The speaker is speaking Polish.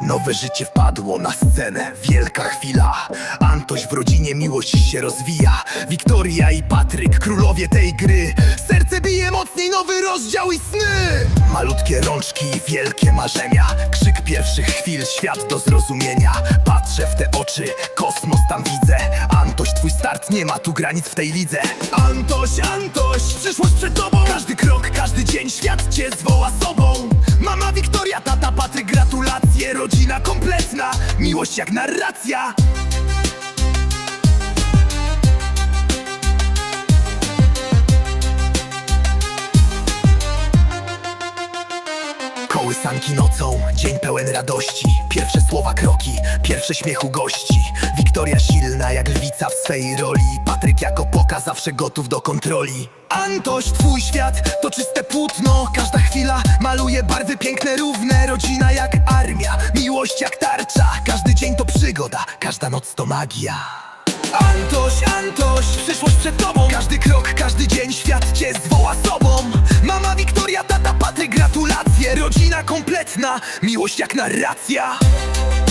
Nowe życie wpadło na scenę, wielka chwila. Antoś w rodzinie miłość się rozwija. Wiktoria i Patryk, królowie tej gry. Serce bije mocniej, nowy rozdział i sny. Malutkie rączki i wielkie marzenia. Krzyk pierwszych chwil, świat do zrozumienia. Patrzę w te oczy, kosmos tam widzę. Antoś, twój start, nie ma tu granic w tej lidze. Antoś, Antoś, przyszłość przed tobą. Każdy krok, każdy dzień, świat cię zwoła sobą Rodzina kompletna, miłość jak narracja. Kołysanki nocą, dzień pełen radości. Pierwsze słowa kroki, pierwsze śmiechu gości. Wiktoria silna jak lwica w swej roli. Patryk jako poka zawsze gotów do kontroli. Antoś, twój świat to czyste płótno. Każda chwila maluje barwy piękne, równe Rodzina jak tarcza. Każdy dzień to przygoda, każda noc to magia. Antoś, Antoś, przyszłość przed tobą. Każdy krok, każdy dzień, świat cię zwoła sobą. Mama Wiktoria, tata Patryk, gratulacje. Rodzina kompletna, miłość jak narracja